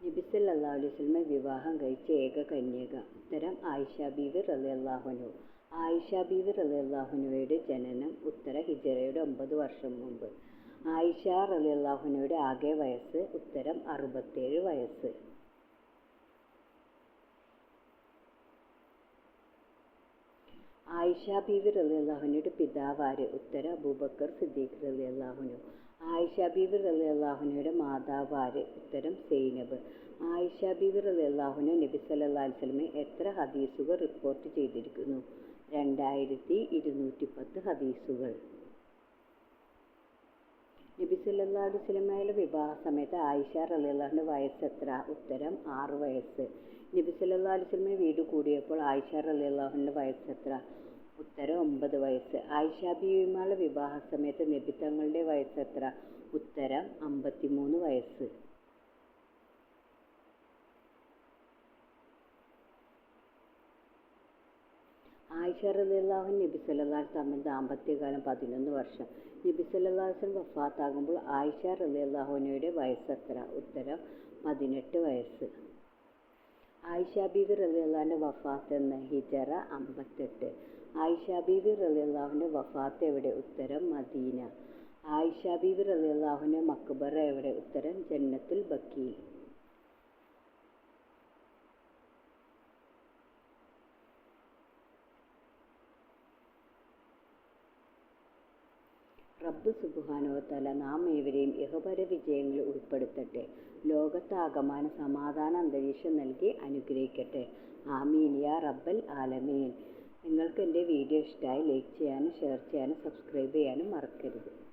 നബി സല്ലല്ലാഹു അലൈഹി വസല്ലമ വിവാഹം കഴിച്ച ഏക കന്യക. ഉത്തരം ആയിഷ ബീവി അള്ളാഹുനു ആയിഷ ബീവി റളിയല്ലാഹു അൻഹയുടെ ജനനം ഉത്തര ഹിജറയുടെ ഒമ്പത് വർഷം മുമ്പ്. ആയിഷ റളിയല്ലാഹു അൻഹയുടെ ആകെ വയസ്സ് ഉത്തരം അറുപത്തേഴ് വയസ്സ്. ആയിഷ ബീവി പിതാവ് പിതാവാര് ഉത്തര അബൂബക്കർ സിദ്ദീഖ് റളിയല്ലാഹുനു ആയിഷ ബീവി റളിയല്ലാഹുനയുടെ മാതാവ് ഉത്തരം സൈനബ്. ആയിഷ ബീവി റളിയല്ലാഹുനു നബി അലൈഹി വസല്ലമയെ എത്ര ഹദീസുകൾ റിപ്പോർട്ട് ചെയ്തിരിക്കുന്നു? രണ്ടായിരത്തി ഇരുന്നൂറ്റി പത്ത് ഹദീസുകൾ. നബി സല്ലല്ലാഹു അലൈഹി വസല്ലമയുടെ വിവാഹ സമയത്ത് ആയിഷ റളിയല്ലാഹുവിന്റെ വയസ്സ് എത്ര? ഉത്തരം ആറ് വയസ്സ്. നബി അലൈഹി വസല്ലമയെ വീട് കൂടിയപ്പോൾ ആയിഷ റളിയല്ലാഹുവിന്റെ വയസ്സ് എത്ര? ഉത്തരം ഒമ്പത് വയസ്സ്. ആയിഷ ബീവിമാരുടെ വിവാഹ സമയത്ത് നബി തങ്ങളുടെ വയസ്സ് എത്ര? ഉത്തരം അമ്പത്തിമൂന്ന് വയസ്സ്. ആയിഷ റളിയല്ലാഹു നബി സല്ലല്ലാഹു തമ്മിൽ ദാമ്പത്യകാലം പതിനൊന്ന് വർഷം. നബി വസല്ലം വഫാത്താകുമ്പോൾ ആയിഷ റളിയല്ലാഹുവിനയുടെ വയസ്സ് എത്ര? ഉത്തരം പതിനെട്ട് വയസ്സ്. ആയിഷ ബീവി റളിയല്ലാഹുവിന്റെ വഫാത്ത് എന്ന ഹിജറ അമ്പത്തെട്ട്. ആയിഷ ബീവി റളിയല്ലാഹുവിന്റെ വഫാത്ത് എവിടെ? ഉത്തരം മദീന. ആയിഷ ബീവി റളിയല്ലാഹുവിന്റെ മക്ബറ എവിടെ? ഉത്തരം ജന്നത്തുൽ ബക്കീ റബ്ബ് സുബുഹാനോത്തല നാം ഏവരെയും യഹപര വിജയങ്ങളിൽ ഉൾപ്പെടുത്തട്ടെ. ലോകത്താകമാന സമാധാന അന്തരീക്ഷം നൽകി അനുഗ്രഹിക്കട്ടെ. ആമീൻ. യാ റബ്ബൽ ആലമീൻ. നിങ്ങൾക്ക് എന്റെ വീഡിയോ ഇഷ്ടമായി ലൈക്ക് ചെയ്യാനും ഷെയർ ചെയ്യാനും സബ്സ്ക്രൈബ് ചെയ്യാനും മറക്കരുത്.